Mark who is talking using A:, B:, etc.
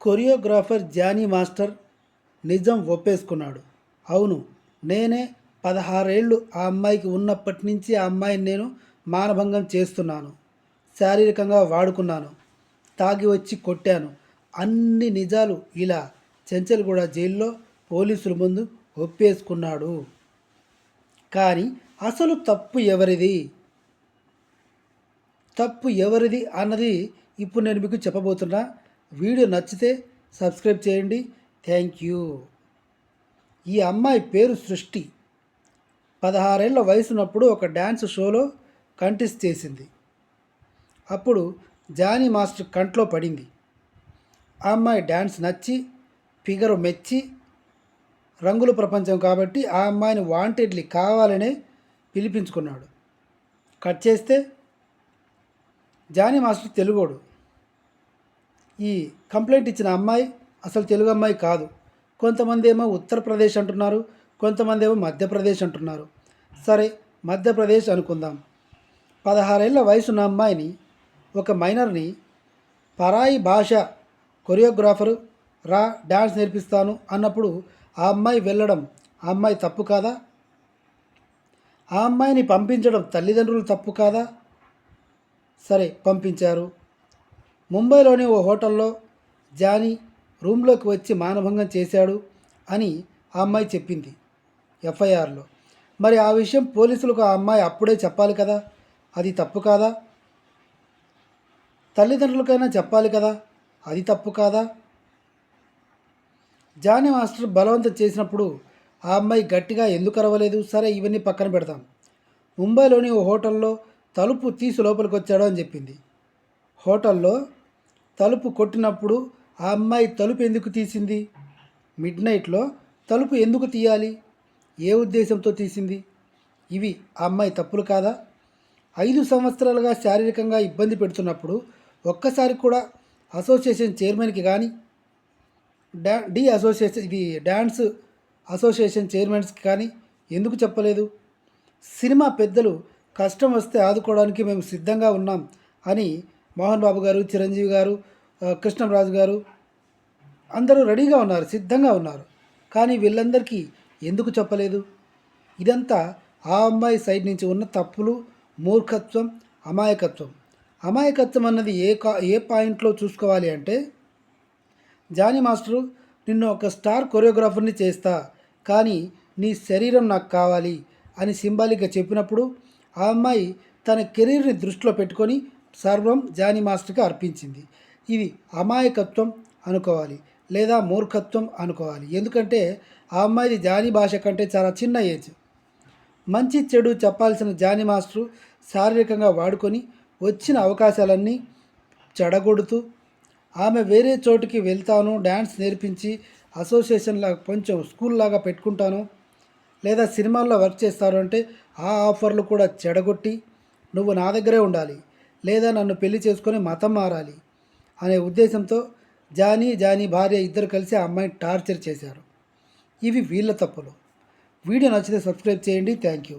A: Choreographer Johnny master నిజం ఒప్పేసుకున్నాడు. అవును నేనే పదహారేళ్ళు ఆ అమ్మాయికి ఉన్నప్పటి నుంచి ఆ అమ్మాయిని నేను మానభంగం చేస్తున్నాను. శారీరకంగా వాడుకున్నాను. తాగి వచ్చి కొట్టాను. అన్ని నిజాలు ఇలా చెంచల్గూడ జైల్లో పోలీసుల ముందు ఒప్పేసుకున్నాడు. కానీ అసలు తప్పు ఎవరిది? తప్పు ఎవరిది అన్నది ఇప్పుడు నేను మీకు చెప్పబోతున్నా. వీడియో నచ్చితే సబ్స్క్రైబ్ చేయండి. Thank you. ఈ అమ్మాయి పేరు సృష్టి. పదహారేళ్ళ వయసున్నప్పుడు ఒక డ్యాన్స్ షోలో కంటెస్ట్ చేసింది. అప్పుడు జానీ మాస్టర్ కంట్లో పడింది. ఆ అమ్మాయి డ్యాన్స్ నచ్చి ఫిగర్ మెచ్చి రంగుల ప్రపంచం కాబట్టి ఆ అమ్మాయిని వాంటెడ్లీ కావాలనే పిలిపించుకున్నాడు. కట్ చేస్తే జానీ మాస్టర్ తెలుగోడు. ఈ కంప్లైంట్ ఇచ్చిన అమ్మాయి అసలు తెలుగు అమ్మాయి కాదు. కొంతమంది ఏమో ఉత్తరప్రదేశ్ అంటున్నారు కొంతమంది ఏమో మధ్యప్రదేశ్ అంటున్నారు. సరే మధ్యప్రదేశ్ అనుకుందాం. పదహారేళ్ళ వయసున్న అమ్మాయిని ఒక మైనర్ని పరాయి భాష కొరియోగ్రాఫరు రా డ్యాన్స్ నేర్పిస్తాను అన్నప్పుడు ఆ అమ్మాయి వెళ్ళడం ఆ అమ్మాయి తప్పు కాదా? ఆ అమ్మాయిని పంపించడం తల్లిదండ్రులు తప్పు కాదా? సరే పంపించారు. ముంబైలోని ఓ హోటల్లో జానీ రూమ్లోకి వచ్చి మానభంగం చేశాడు అని ఆ అమ్మాయి చెప్పింది ఎఫ్ఐఆర్లో. మరి ఆ విషయం పోలీసులకు ఆ అమ్మాయి అప్పుడే చెప్పాలి కదా? అది తప్పు కాదా? తల్లిదండ్రులకైనా చెప్పాలి కదా? అది తప్పు కాదా? జానీ మాస్టర్ బలవంతం చేసినప్పుడు ఆ అమ్మాయి గట్టిగా ఎందుకు అరవలేదు? సరే ఇవన్నీ పక్కన పెడతాం. ముంబైలోని ఓ హోటల్లో తలుపు తీసి లోపలికి వచ్చాడు అని చెప్పింది. హోటల్లో తలుపు కొట్టినప్పుడు ఆ అమ్మాయి తలుపు ఎందుకు తీసింది? మిడ్ నైట్లో తలుపు ఎందుకు తీయాలి? ఏ ఉద్దేశంతో తీసింది? ఇవి ఆ అమ్మాయి తప్పులు కాదా? ఐదు సంవత్సరాలుగా శారీరకంగా ఇబ్బంది పెడుతున్నప్పుడు ఒక్కసారి కూడా అసోసియేషన్ చైర్మన్కి కానీ డా డి అసోసియేషన్ ఇది డ్యాన్స్ అసోసియేషన్ చైర్మన్స్కి కానీ ఎందుకు చెప్పలేదు? సినిమా పెద్దలు కష్టం వస్తే ఆదుకోవడానికి మేము సిద్ధంగా ఉన్నాం అని మోహన్ బాబు గారు చిరంజీవి గారు కృష్ణరాజు కృష్ణంరాజు గారు అందరూ రెడీగా ఉన్నారు సిద్ధంగా ఉన్నారు. కానీ వీళ్ళందరికీ ఎందుకు చెప్పలేదు? ఇదంతా ఆ అమ్మాయి సైడ్ నుంచి ఉన్న తప్పులు మూర్ఖత్వం అమాయకత్వం. అమాయకత్వం అన్నది ఏ కా ఏ పాయింట్లో చూసుకోవాలి అంటే జానీ మాస్టరు నిన్ను ఒక స్టార్ కొరియోగ్రాఫర్ని చేస్తా కానీ నీ శరీరం నాకు కావాలి అని సింబాలిక్గా చెప్పినప్పుడు ఆ అమ్మాయి తన కెరీర్ని దృష్టిలో పెట్టుకొని సర్వం జానీ మాస్టర్కి అర్పించింది. ఇది అమాయకత్వం అనుకోవాలి లేదా మూర్ఖత్వం అనుకోవాలి. ఎందుకంటే ఆ అమ్మాయిది జానీ భాష కంటే చాలా చిన్న ఏజ్. మంచి చెడు చెప్పాల్సిన జానీ మాస్టరు శారీరకంగా వాడుకొని వచ్చిన అవకాశాలన్నీ చెడగొడుతూ ఆమె వేరే చోటుకి వెళ్తాను డ్యాన్స్ నేర్పించి అసోసియేషన్ లాగా కొంచెం స్కూల్ లాగా పెట్టుకుంటాను లేదా సినిమాల్లో వర్క్ చేస్తారు అంటే ఆ ఆఫర్లు కూడా చెడగొట్టి నువ్వు నా దగ్గరే ఉండాలి. లేదా నన్ను పెళ్ళి చేసుకొని మతం మారాలి అనే ఉద్దేశంతో జానీ జానీ భార్య ఇద్దరు కలిసి ఆ అమ్మాయిని టార్చర్ చేశారు. ఇవి వీళ్ళ తప్పులు. వీడియో నచ్చితే సబ్స్క్రైబ్ చేయండి. Thank you.